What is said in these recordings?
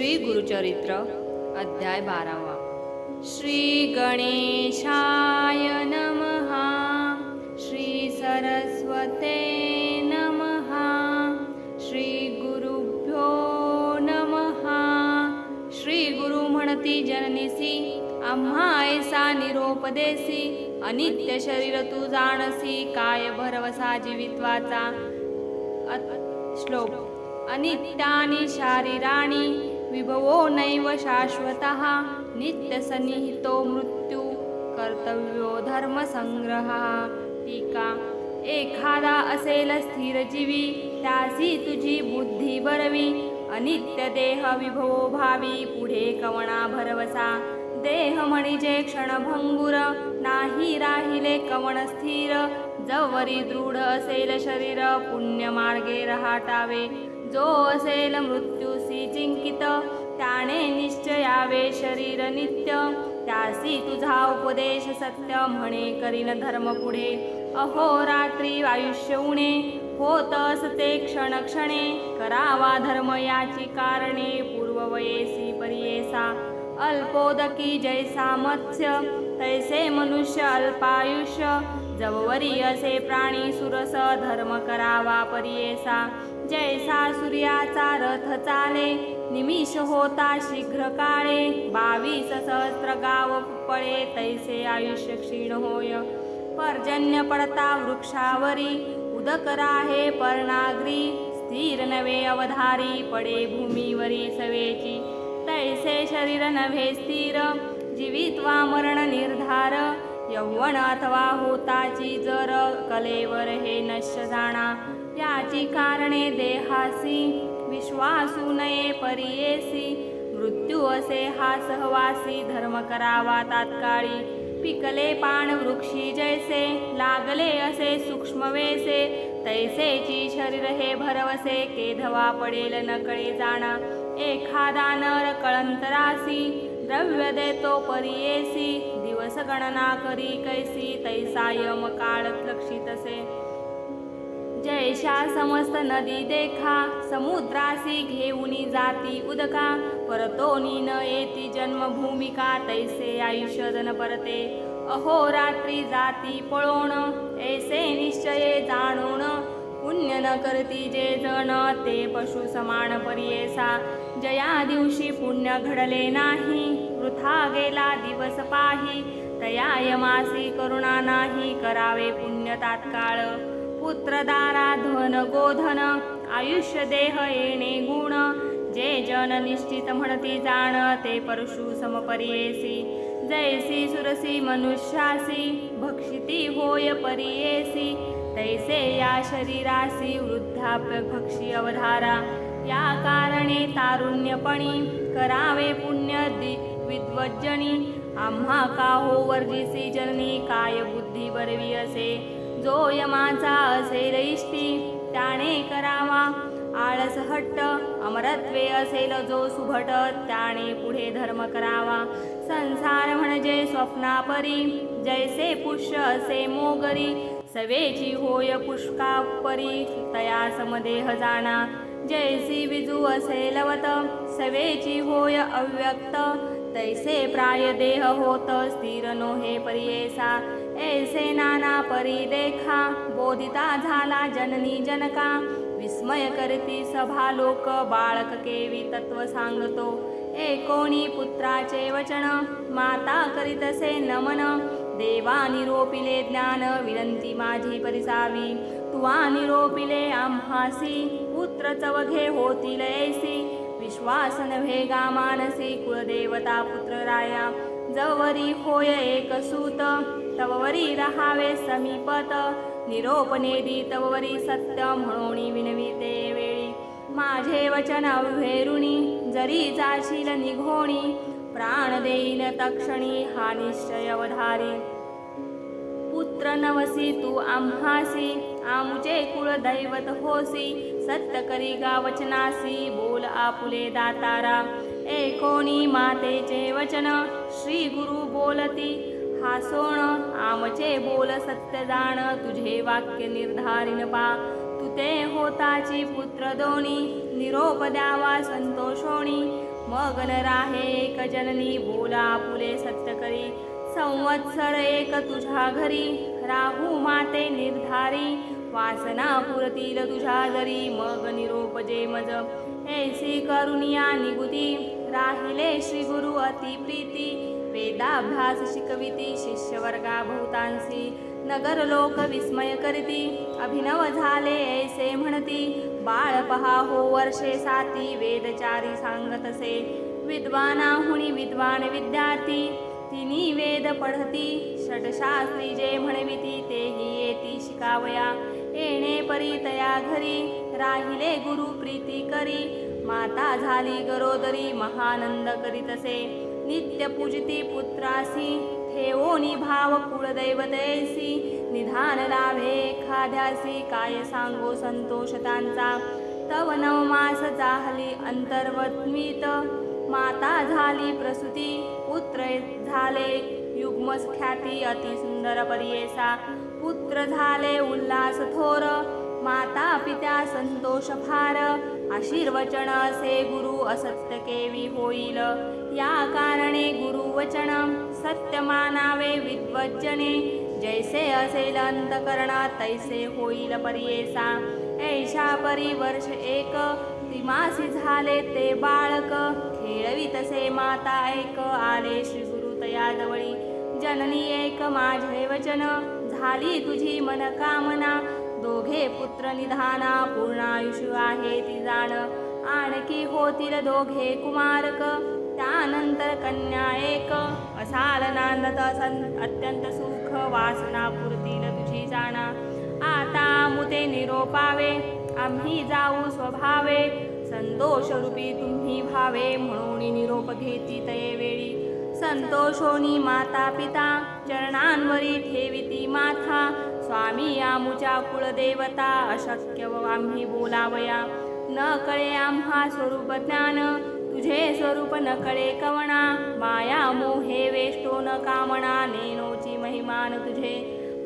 श्री गुरुचरित्र अध्याय बारावा. श्री गणेशाय नमः श्री सरस्वते नमः श्री गुरुभ्यो नमः श्री गुरु म्हणती जननीसी आम्हा ऐसा निरोपदेसी अनित्य शरीर तू जाणसी काय भरवसा जीवित्वाचा श्लोक. अनित्यानि शारीराणि विभवो नैव शाश्वतः। नित्यसन्निहितो मृत्यू कर्तव्यो धर्मसंग्रहः। टीका। एखादा असेल स्थिरजीवी त्यासी तुझी बुद्धी बरवी। अनित्य देह विभवो भावी पुढे कवणा भरवसा। देह म्हणजे क्षणभंगुर नाही राहिले कवण स्थिर। जवरी दृढ असेल शरीर पुण्य मार्गे रहाटावे। जो असेल मृत्यू मृत्यूसी चिंकित त्याने निश्चयावे शरीर नित्य. त्यासी तुझा उपदेश सत्य म्हणे करीन धर्म पुढे. अहो रात्री आयुष्य उणे. होत असते क्षण क्षणे. करावा धर्म याची कारणे. पूर्ववयेसी परियेसा. अल्पोदकी जैसा मत्स्य तैसे मनुष्य अल्पायुष्य. जववरी असे प्राणी सुरस. धर्म करावा परियेसा. जैसा सूर्याचा रथ चाले निमिष होता शीघ्र काळे बावीस सहस्र गाव पळे तैसे आयुष्य क्षीण होय. पर्जन्य पडता वृक्षावरी उदक राहे पर्णाग्री स्थिर नवे अवधारी पडे भूमीवरी सवेची. तैसे शरीर नव्हे स्थिर जीवित्वा मरण निर्धार यौवन अथवा होताची जर कलेवर हे नश्य जाणा. त्याची कारणे देहासी विश्वासू नये परियेसी. मृत्यू असे हा सहवासी धर्म करावा तात्काळी. पिकले पाण वृक्षी जैसे लागले असे सूक्ष्म वेसे. तैसेची शरीर हे भरवसे केधवा पडेल नकळे जाणा. एखादा नर कळंतरासी द्रव्य देतो परियेसी. दिवस गणना करी कैसी तैसा यम काळ लक्षितसे. जयशा समस्त नदी देखा समुद्रासी घेऊनी जाती उदका परतोनी न येती जन्मभूमिका तैसे आयुष्य धन परते. अहो रात्री जाती पळोण ऐसे निश्चये जाणून पुण्य न करती जे जण ते पशु समान परियेसा. जया दिवशी पुण्य घडले नाही वृथा गेला दिवस पाही. तया यमासी करुणा नाही करावे पुण्य तात्काळ. पुत्रदारा धन गोधन आयुष्य देह येणे गुण. जे जन निश्चित म्हणती जाण ते परशु समपरियेसी. जैसी सुरसी मनुष्यासी भक्षिती होय परियेसी. तैसे या शरीरासी वृद्धाप्य भक्षी अवधारा. या कारणे तारुण्यपणी करावे पुण्य दि विद्वज्जनी. आम्हा का हो वर्जिसी जननी काय बुद्धी बरवी असे. जो यमाचा असेल इष्टी त्याने करावा. आळस हट्ट अमरत्वे असेल जो सुभट त्याने पुढे धर्म करावा. संसार म्हणजे स्वप्नापरी जैसे पुष्य असे मोगरी. सवेची होय पुष्कापरी तया समदेह जाणा. जैसी विजू असे लवत सवेची होय अव्यक्त. तैसे प्राय देह होत स्थिर नोहे परियेसा. ऐसे नाना परी देखा बोधिता झाला जननी जनका विस्मय करती सभा लोक बाळक केवी तत्व सांगतो. एकोणी पुत्राचे वचन माता करीतसे नमन देवा निरोपिले ज्ञान विनंती माझी परिसावी. तुवा निरोपिले आम्हासी पुत्र चवघे होतील ऐसी. विश्वास नव्हे मानसी कुलदेवता पुत्र राया. जवरी होय एक सूत तववरी रहावे समीपत. निरोप नेदी तववरी सत्य म्हणून विनविते वेळी. माझे वचन अव्हेरुणी जरी जाशील निघोणी प्राण देईन तक्षणी हा निश्चय वधारी पुत्र नवसी तू आम्हासी आमुचे कुळ दैवत होसी सत्य करी गा वचनासी बोल आपुले दातारा. एकोणी मातेचे वचन श्री गुरु बोलती हासोण आमचे बोल सत्य जाण तुझे वाक्य निर्धारिन पा. तुते होताची पुत्र दोनी निरोप द्यावा संतोषोणी मगन राहे एक जननी बोला पुले सत्य करी. संवत्सर एक तुझ्या घरी राहू माते निर्धारी. वासना पुरतील तुझ्या जरी मग निरोप जे मज. ऐसी करुणिया निगुती राहिले श्री गुरु अति प्रीती वेदाभ्यास शिकविती शिष्यवर्गा बहुतांशी नगर लोक विस्मय करीती अभिनव झाले ऐसे म्हणती बाळ पहा हो वर्षे साती वेदचारी सांगतसे विद्वानाहुनी विद्वान विद्यार्थी तिनी वेद पढती षटशास्त्री जे म्हणविती तेही येती शिकावया येणे परी तया घरी राहिले गुरु प्रीती करी माता झाली गरोदरी महानंद करीतसे नित्य पूजिती पुत्रासी ठेवोनी भाव कुळदैवतैसी निधान लाभे खाद्यासी काय सांगो संतोष त्यांचा तव नवमास चाहली अंतर्वत्मित माता झाली प्रसूती पुत्र झाले युग्मस ख्याती अति सुंदर परियेसा। पुत्र झाले उल्हास थोर माता पित्या संतोष फार आशीर्वचन असे गुरु असत्य केवी होईल। या कारणे गुरुवचन सत्य मानावे विद्वज्जने जैसे असेल अंतकरणा तैसे होईल परियेसा. ऐशा परिवर्ष एक तिमासी झाले ते बाळक. खेळवी तसे माता एक आले श्री गुरु तयाजवळी. जननी एक माझे वचन. झाली तुझी मन कामना. दोघे पुत्र निधाना पूर्णायुष्य आहे ती जाण. आणखी होतील दोघे कुमारक. त्यानंतर कन्या एक असाल नांदत असन अत्यंत सुख वासना पुरतील तुझी जाणा आता मुते निरोपावे आम्ही जाऊ स्वभावे। संतोष रूपी तुम्ही भावे म्हणून निरोप घेती तये वेळी। संतोषोनी माता पिता चरणांवरी ठेविती माथा। स्वामी आमुच्या कुळदेवता अशक्य व आम्ही बोलावया। न कळे आम्हा स्वरूप ज्ञान तुझे स्वरूप न कळे कवणा माया मोहे वेष्टो न कामणा नेनोची महिमान तुझे.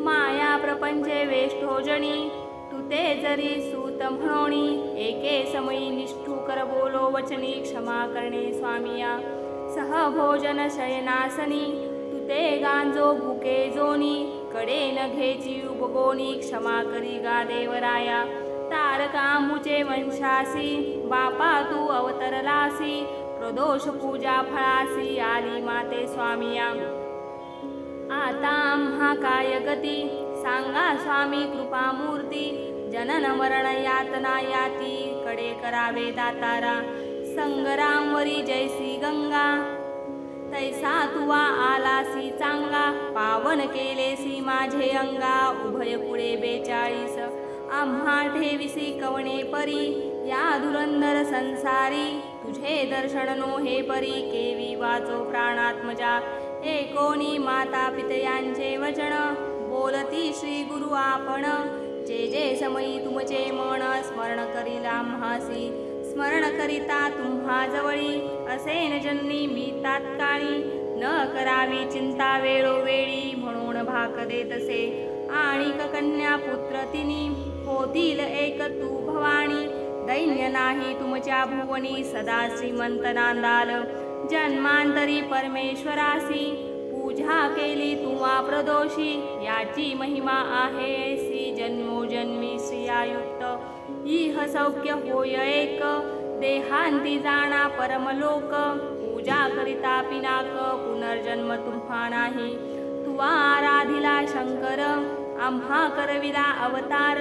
माया प्रपंचे वेष्टो जणी तू ते जरी सूत म्हणोणी एके समयी निष्ठुकर बोलो वचनी क्षमा करणे स्वामिया. सहभोजन शयनासनी ते गांजो भुके जोनी कडे न घेची उपगोनी क्षमा करी गा देवराया. तारका मुचे वंशासी बापा तू अवतरलासी प्रदोष पूजा फळासी आली माते स्वामिया आता आम्हा काय गती? सांगा स्वामी कृपामूर्ती जनन मरण यातना याती कडे करावे दातारा संगरामवरी जैसी गंगा. तैसा तुवा आलासी चांगा पावन केलेसी माझे अंगा उभय पुढे बेचाळीस आम्हा ठेविसी कवणे परी? या धुरंधर संसारी तुझे दर्शन नो हे परी. केवी वाचो प्राणात्मजा. एकोणी माता पितयांचे वचन? बोलती श्री गुरु आपण. जे जे समयी तुमचे मन स्मरण करील आम्हासी. स्मरण करिता तुम्हा जवळी. असेन जन्नी मी तात्काळी. न करावी चिंता वेळोवेळी म्हणून भाक देतसे. आणि कन्या पुत्र तिनी. होतील एक तू भवानी दैन्य नाही तुमच्या भुवनी सदा श्रीमंत नांदाल. जन्मांतरी परमेश्वरासी पूजा केली तुवा प्रदोषी याची महिमा आहे श्री जन्मोजन्मी श्रियायुक्त. इह सौख्य होय एक देहांती जाणा परमलोक पूजा करिता पिनाक पुनर्जन्म तुम्हा नाही. तुवा आराधिला शंकर आम्हा करविला अवतार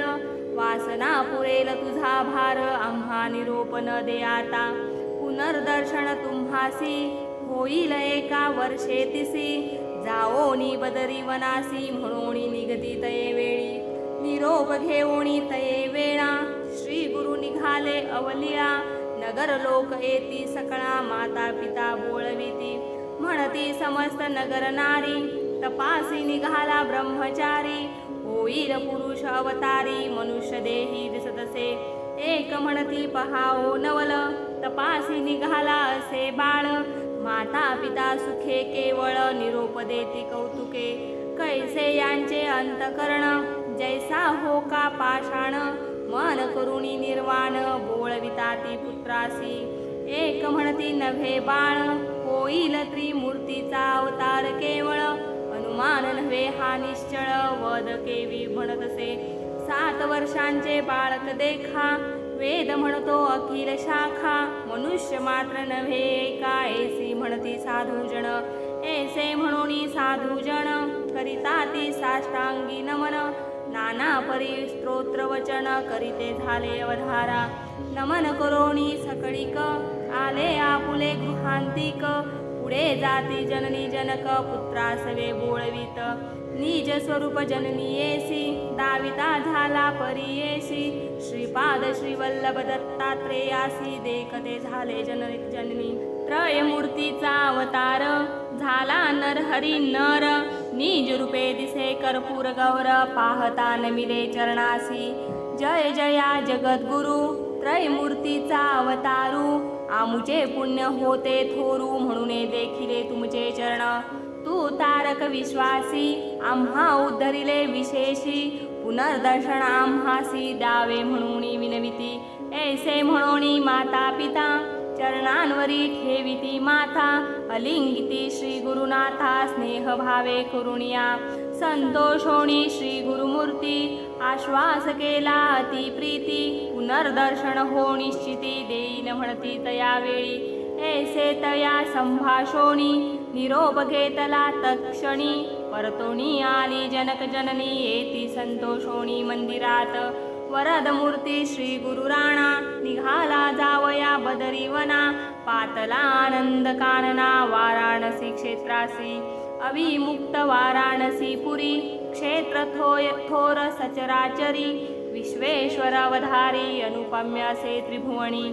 वासना पुरेल तुझा भार आम्हा निरोप न दे आता. पुनर्दर्शन तुम्हासी होईल एका वर्षे तिसी. जाओनी बदरी वनासी म्हणून निगती तये वेळी. निरोप घेऊनी तये वेळा. श्री गुरु निघाले अवलिया. नगर लोक येती सकळा माता पिता बोळविती म्हणती समस्त नगर नारी तपासी निघाला ब्रह्मचारी. होईल पुरुष अवतारी मनुष्य देही दिसतसे. एक म्हणती पहाओ नवल तपासी निघाला असे बाळ. माता पिता सुखे केवळ निरोप देती कौतुके. कैसे यांचे अंतकरण जैसा हो का पाषाण. मन करुणी निर्वाण बोळविताती पुत्रासी. एक म्हणती नभे बाळ होईल त्रिमूर्तीचा अवतार केवळ. मान नव्हे हा निश्चळ वद केवी म्हणत असे सात वर्षांचे बाळक देखा. वेद म्हणतो अखिल शाखा. मनुष्य मात्र नव्हे का ऐसी म्हणती साधूजण ऐसे म्हणून साधूजण करिता ती साष्टांगी नमन. नाना परी स्तोत्र वचन. करीते झाले अवधारा. नमन करोणी सकळीक. आले आपुले गृहांतिक. पुढे जाती जननी जनक पुत्रासवे बोळवीत. निज स्वरूप जननी येसी दाविता झाला परियेसी श्रीपाद श्रीवल्लभ दत्तात्रेयासी देखते झाले जन जननी. त्रयमूर्तीचा अवतार झाला नर हरी नर. निज रूपे दिसे कर्पूर गौर पाहता नमिले चरणासी. जय जया जगद्गुरु त्रयमूर्तीचा अवतारू. आमुचे पुण्य होते थोरू म्हणून देखिले तुमचे चरण. तू तारक विश्वासी आम्हा उद्धरिले विशेषी. पुनर्दर्शन आम्हासी द्यावे म्हणून विनविती. ऐसे म्हणून माता पिता चरणांवरी ठेविती माथा. अलिंगिती श्री गुरुनाथा स्नेह भावे करुणिया. संतोषोणी श्री गुरुमूर्ती आश्वास केला अति प्रीती पुनर्दर्शन हो निश्चिती देईन म्हणती तया वेळी. ऐसे तया संभाषोणी निरोप घेतला तत्क्षणी. परतोणी आली जनक जननी येती संतोषोणी मंदिरात. वरद मूर्ती श्री गुरुराणा निघाला जावया बदरीवना. पातला आनंद कानना वाराणसी क्षेत्रासी. अविमुक्त वाराणसीपुरी पुरी थोर सचराचरी विश्वेश्वरावधारी अनुपम्यासे त्रिभुवनी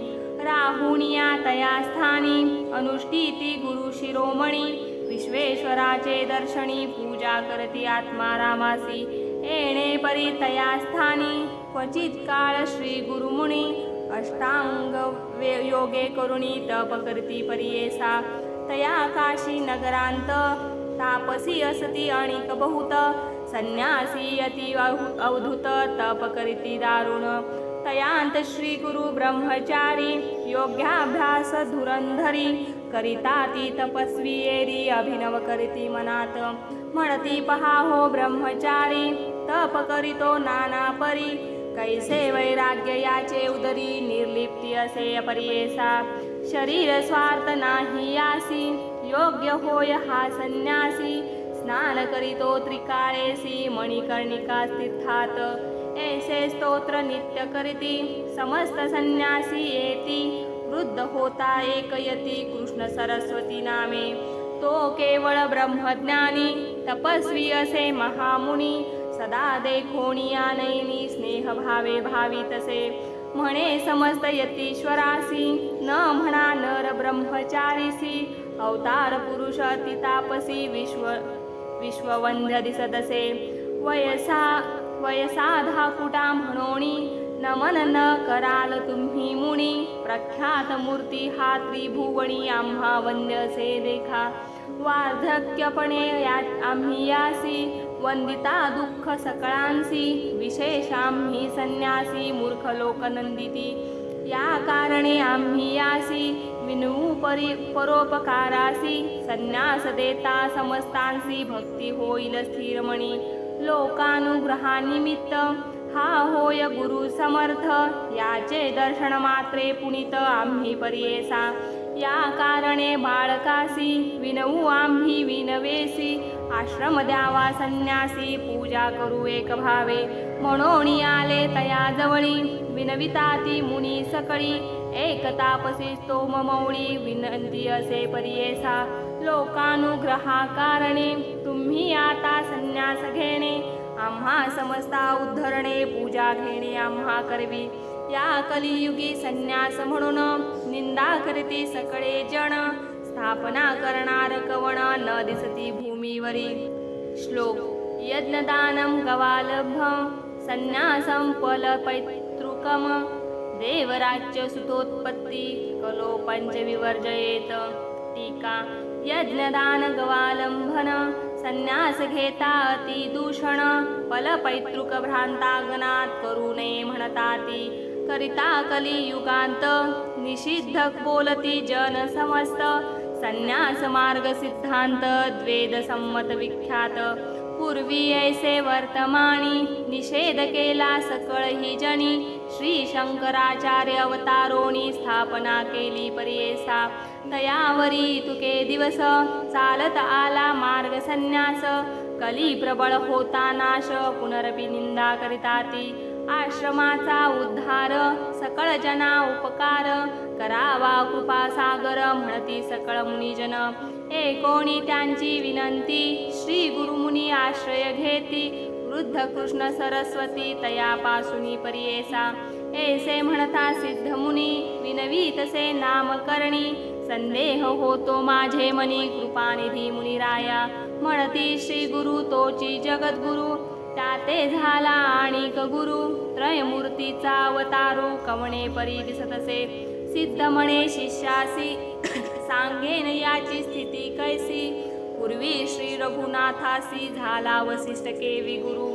तया स्थानी अनुष्ठीती गुरुशिरोमणी विश्वेश्वराचे दर्शनी पूजा करती आत्मा रामासी येणे परी तया स्थानी क्वचित काळ श्री गुरुमुनी अष्टांग वे योगे करुणी तप करती परियेसा तया काशी नगरांत तापसी असती अणिक बहुत संन्यासी अति अवधूत तप करीती दारुण। तयांत श्री गुरु ब्रह्मचारी योग्याभ्यास धुरंधरी करिता ती तपस्वी एरी अभिनव करीती मनात। म्हणती पहा हो ब्रह्मचारी तप करीतो नाना परी कैसे वैराग्य याचे उदरी निर्लिप्ती असे अपरियेसा। शरीर स्वार्थ नाही यासी योग्य होय हा संन्यासी स्नान करीतो त्रिकाळेसी मणिकर्णिका तीर्थात ऐसे स्तोत्र नित्य करीती समस्त संन्यासी येती वृद्ध होता एकयती कृष्ण सरस्वती नामे। तो केवळ ब्रह्मज्ञानी तपस्वी असे महामुनी सदा देखोनिया नयनी स्नेह भावे भावितसे म्हणे समस्त यतीश्वरासी न म्हणा नर ब्रह्मचारीसी अवतार पुरुष तापसी विश्व विश्ववंध्य दिसत असे वयसा वयसाधा कुटा म्हणोणी नमन न कराल तुम्ही मुनी। प्रख्यात मूर्ती हा त्रिभुवणी आम्हा वंद्यसे देखा। वार्धक्यपणे या आम्ही यासी। वंदिता दुःख सकळांसी। विशेष आम्ही संन्यासी मूर्ख लोक नंदिती या कारणे आम्ही यासी विनवू परी परोपकारासी संन्यास देता समस्तांसी भक्ती होईल स्थिरमणी लोकानुग्रहानिमित्त हा होय गुरु समर्थ याचे दर्शन मात्रे पुनित आम्ही परियेसा. या कारणे बाळकासी विनवू आम्ही विनवेसी आश्रम द्यावा संन्यासी पूजा करू एक भावे. म्हणून आले तया जवळी विनविता ती मुनी सकळी एक तापसी तो मौळी विनंती असे परियेसा लोकानुग्रहा कारणे तुम्ही आता संन्यास घेणे आम्हा समस्ता उद्धरणे पूजा घेणे आम्हा करवी। या कलियुगी संन्यास म्हणून निंदा करती सकळे जण स्थापना करणार कवण न दिसती भूमीवरी। श्लोक यज्ञदानं गवालभ संन्यासं कम देवराज्य सुतोत्पत्ती कलो पंचविवर्जयेत टीका यज्ञदान गवालंभन संन्यास घेता अति दूषण फलपैतृक भ्रांतागनात करू नये म्हणता ती करिता कलियुगांत निषिद्ध बोलती जन समस्त। संन्यास मार्ग सिद्धांत द्वेद संमत विख्यात पूर्वी ऐसे वर्तमानी निषेध केला सकळ ही जनी. श्री शंकराचार्य अवतारोणी स्थापना केली परियेसा. तयावरी तुके दिवस चालत आला मार्ग संन्यास. कली प्रबळ होता नाश पुनरपि निंदा करिता ती. आश्रमाचा उद्धार सकळ जना उपकार. करावा कृपा सागर म्हणती सकळ मुनिजन. एकोणी त्यांची विनंती? श्री गुरुमुनी आश्रय घेती. वृद्ध कृष्ण सरस्वती तयापासूनी परियेसा. ऐसे म्हणता सिद्ध मुनी विनवी तसे नामकरणी संदेह होतो माझे मनी कृपानिधी मुनिराया म्हणती श्री गुरु तोची जगद्गुरु. त्याते झाला आणि गुरु. त्रयमूर्तीचा अवतारू कवणे परी दिसतसे सिद्ध म्हणे शिष्यासी सांगेन याची स्थिती कैसी? पूर्वी श्री रघुनाथासी झाला वसिष्ठ केवी गुरु.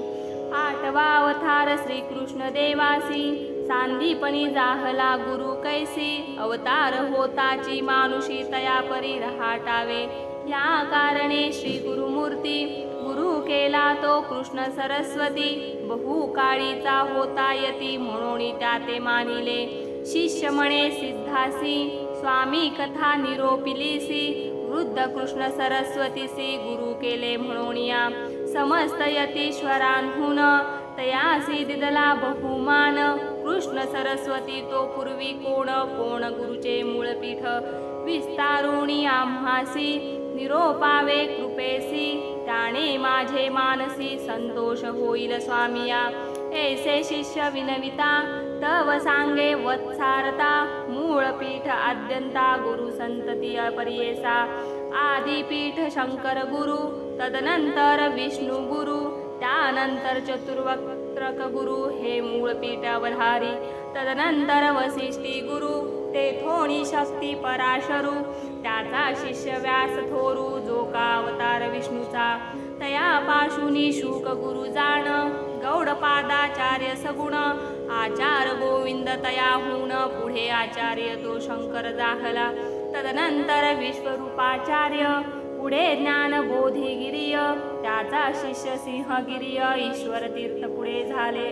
आठवा अवतार श्री कृष्ण देवासी. सांदीपणी जाहला गुरु कैसी? अवतार होताची मानुषी तया परी रहाटावे. या कारणे श्री गुरुमूर्ती गुरु केला तो कृष्ण सरस्वती. बहु काळीचा होता यती म्हणून त्या ते मानिले. शिष्य म्हणे सिद्धासी स्वामी कथा निरोपिलीसी वृद्ध कृष्ण सरस्वतीसी गुरु केले म्हणून समस्त यतीश्वरांहून तयासी दिदला बहुमान कृष्ण सरस्वती तो पूर्वी कोण कोण गुरुचे मूळपीठ विस्तारुणी आम्हासी निरोपावे कृपेसी त्याने माझे मानसी संतोष होईल स्वामिया. ऐसे शिष्य विनविता तव सांगे वत्सारता मूळ पीठ आद्यंता गुरु संतती अपरियेसा आदिपीठ शंकर गुरु तदनंतर विष्णू गुरु त्यानंतर चतुर्वक्त्रक गुरु हे मूळ तदनंतर वसिष्ठी गुरु ते थोणी शक्ती पराशरू त्याचा शिष्य व्यास थोरू जो का अवतार विष्णूचा तया पाशुनी शुक गुरु जाण गौडपादाचार्य सगुण आचार गोविंद तयाहून पुढे आचार्य तो शंकर जाहला. तदनंतर विश्वरूपाचार्य पुढे ज्ञान बोधिगिरिय त्याचा शिष्य सिंहगिरिय ईश्वर तीर्थ पुढे झाले.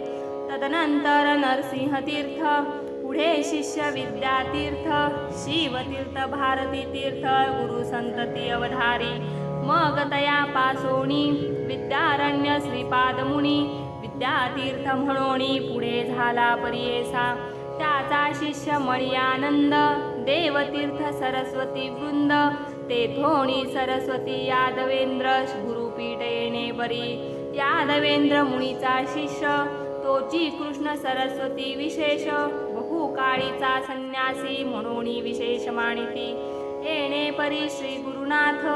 तदनंतर नरसिंह तीर्थ पुढे शिष्य विद्यातीर्थ शिवतीर्थ भारती तीर्थ गुरु संतती अवधारी मग तया पासोणी विद्यारण्य श्रीपादमुनी त्या तीर्थ म्हणोणी पुढे झाला परियेसा. त्याचा शिष्य मणियानंद देवतीर्थ सरस्वती वृंद तेथोणी सरस्वती यादवेंद्र गुरुपीठ येणे बरी. यादवेंद्र मुनीचा शिष्य तोची कृष्ण सरस्वती विशेष बहुकाळीचा संन्यासी म्हणून विशेष माणिती येणे परी श्री गुरुनाथ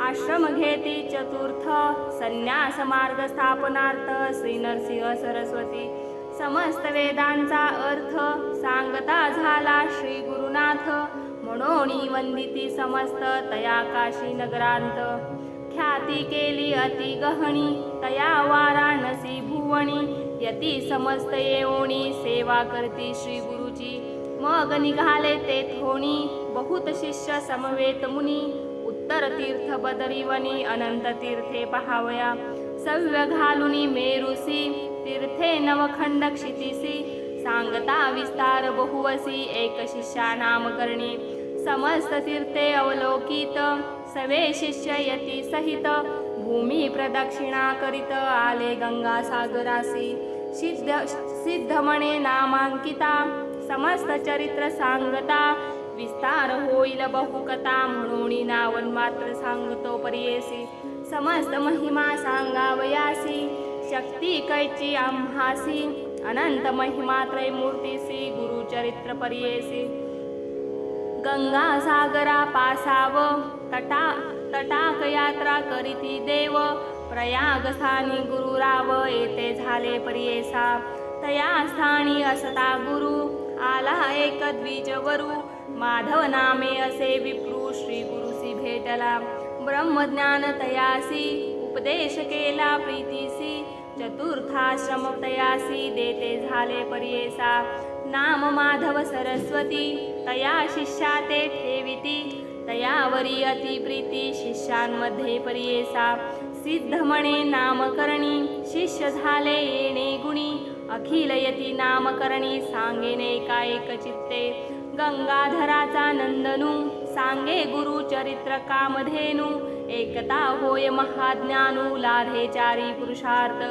आश्रम घेती चतुर्थ संन्यास मार्ग स्थापनार्थ श्री नरसिंह सरस्वती. समस्त वेदांचा अर्थ सांगता झाला श्री गुरुनाथ. म्हणून वंदिती समस्त तया काशी नगरांत. ख्याती केली अति गहणी तया वाराणसी भुवणी. यती समस्त येवणी सेवा करती श्री गुरुजी. मग निघाले ते थोणी बहुत शिष्य समवेत मुनी. उत्तर तीर्थ बदरीवनी अनंत तीर्थे पहावया। सव्य घालुनी मेरुसी तीर्थे नवखंड क्षितिसी सांगता विस्तार बहुवसी एक शिष्या नामकरणी समस्त तीर्थे अवलोकित सवे शिष्य यती सहित भूमी प्रदक्षिणा करीत आले गंगा सागरासी। सिद्ध सिद्ध नामांकिता समस्त चरित्र सांगता विस्तार होईल बहुकथा म्हणून नावन मात्र सांगतो परियेसी समस्त महिमा सांगावयासी शक्ती कैची आम्हासी. अनंत महिमा त्रैमूर्तीसी. गुरुचरित्र परियेसी गंगा सागरा पासाव. तटा तटाक यात्रा करीती देव. प्रयाग स्थानी गुरुराव येथे झाले परियेसा तया स्थानी असता गुरु. आला एक द्विजवरू. माधव नामे असे विप्रू श्री गुरुसी भेटला. ब्रह्मज्ञान तयासी उपदेश केला प्रीतीसी चतुर्थाश्रम तयासी देते झाले परियेसा. नाम माधव सरस्वती तया शिष्या ते ठेविती. तयावरी अतिप्रीती शिष्यांमध्ये परियेसा. सिद्ध म्हणे नामकरणी शिष्य झाले येणे गुणी. अखिलयती नामकरणी सांगेने का चित्ते. गंगाधराचा नंदनू सांगे गुरु चरित्र कामधेनू एकता होय महाज्ञानू लाधे चारी पुरुषार्थ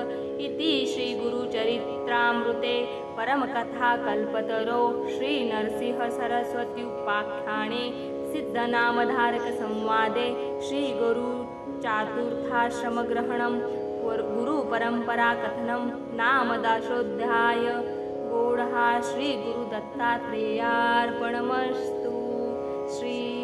इति श्री गुरुचरित्रामृते परमकथा कल्पतरो श्री नरसिंह सरस्वती उपाख्याने सिद्धनामधारक संवादे श्री गुरु चातुर्थाश्रमग्रहणं गुरुपरम्पराकथनं नामदाशोऽध्याय गूढः श्रीगुरुदत्तात्रेयार्पणमस्तु। श्री